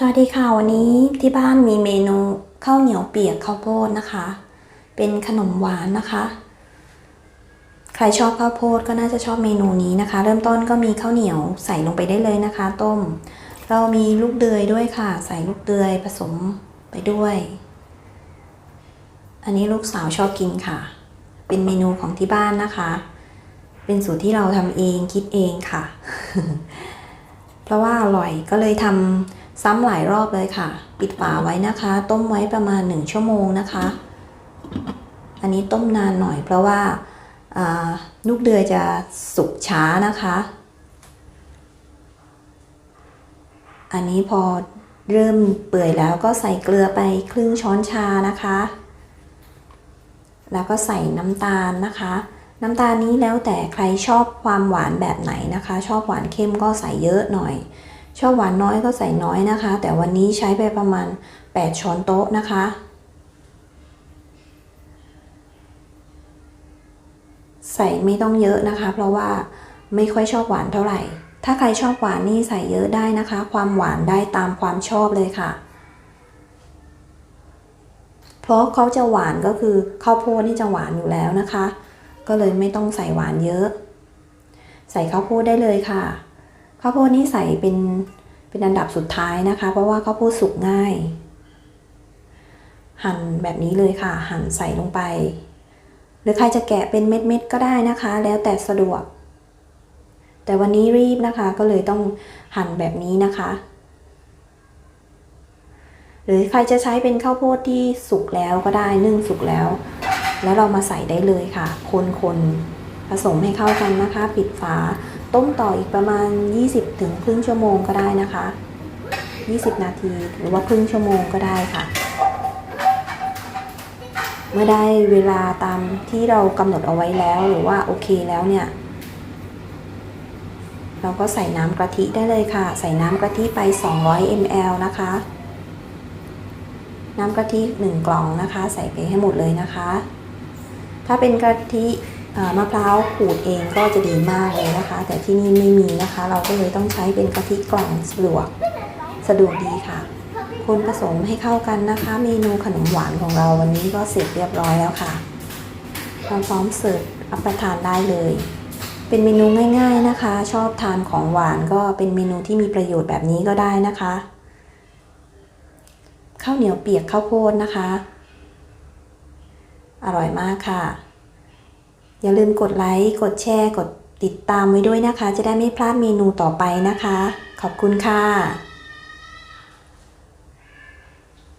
สวัสดีค่ะวันนี้ที่บ้านมีเมนูข้าวเหนียวเปียกข้าวโพดนะคะ เป็นขนมหวานนะคะ ใครชอบข้าวโพดก็น่าจะชอบเมนูนี้นะคะ เริ่มต้นก็มีข้าวเหนียวใส่ลงไปได้เลยนะคะ ต้ม เรามีลูกเดือยด้วยค่ะ ใส่ลูกเดือยผสมไปด้วย อันนี้ลูกสาวชอบกินค่ะ เป็นเมนูของที่บ้านนะคะ เป็นสูตรที่เราทำเองคิดเองค่ะ เพราะว่าอร่อยก็เลยทำ ซ้ำหลายรอบเลยค่ะ ปิดฝาไว้นะคะ ต้มไว้ประมาณ 1 ชั่วโมงนะคะ อันนี้ต้มนานหน่อยเพราะว่าลูกเดือยจะสุกช้านะคะ อันนี้พอเริ่มเปื่อยแล้วก็ใส่เกลือไปครึ่งช้อนชานะคะ แล้วก็ใส่น้ำตาลนะคะ น้ำตาลนี้แล้วแต่ใครชอบความหวานแบบไหนนะคะ ชอบหวานเข้มก็ใส่เยอะหน่อย ชอบหวานน้อยก็ใส่น้อยนะคะ แต่วันนี้ใช้ไปประมาณ 8 ช้อนโต๊ะนะคะ ใส่ไม่ต้องเยอะนะคะ เพราะว่าไม่ค่อยชอบหวานเท่าไหร่ ถ้าใครชอบหวานนี่ใส่เยอะได้นะคะ ความหวานได้ตามความชอบเลยค่ะ เพราะเขาจะหวานก็คือข้าวโพดนี่จะหวานอยู่แล้วนะคะ ก็เลยไม่ต้องใส่หวานเยอะ ใส่ข้าวโพดได้เลยค่ะ ข้าวโพดนี่ใส่เป็นเป็นอันดับสุดท้ายนะคะ เพราะว่าข้าวโพดสุกง่าย หั่นแบบนี้เลยค่ะ หั่นใส่ลงไป หรือใครจะแกะเป็นเม็ดๆก็ได้นะคะ แล้วแต่สะดวก แต่วันนี้รีบนะคะก็เลยต้องหั่นแบบนี้นะคะ หรือใครจะใช้เป็นข้าวโพดที่สุกแล้วก็ได้นึ่งสุกแล้ว แล้วเรามาใส่ได้เลยค่ะ คนๆผสมให้เข้ากันนะคะ ปิดฝา ต้มต่ออีกประมาณ 20 ถึงครึ่งชั่วโมงก็ได้นะคะ 20 นาทีหรือว่าครึ่งชั่วโมงก็ได้ค่ะ เมื่อได้เวลาตามที่เรากำหนดเอาไว้แล้วหรือว่าโอเคแล้วเนี่ย เราก็ใส่น้ำกะทิได้เลยค่ะ ใส่น้ำกะทิไป 200 ml นะคะ น้ำกะทิ 1 กล่องนะคะ ใส่ไปให้หมดเลยนะคะ ถ้าเป็นกะทิมะพร้าวขูดเองก็จะดีมากเลยนะคะ แต่ที่นี่ไม่มีนะคะ เราก็เลยต้องใช้เป็นกะทิกล่องสะดวกสะดวกดีค่ะคนผสมให้เข้ากันนะคะ เมนูขนมหวานของเราวันนี้ก็เสร็จเรียบร้อยแล้วค่ะเราพร้อมเสิร์ฟรับประทานได้เลย เป็นเมนูง่าย ๆนะคะ ชอบทานของหวานก็เป็นเมนูที่มีประโยชน์แบบนี้ก็ได้นะคะข้าวเหนียวเปียกข้าวโพดนะคะ อร่อยมากค่ะ อย่าลืมกดไลค์ กดแชร์ กดติดตามไว้ด้วยนะคะ จะได้ไม่พลาดเมนูต่อไปนะคะ ขอบคุณค่ะ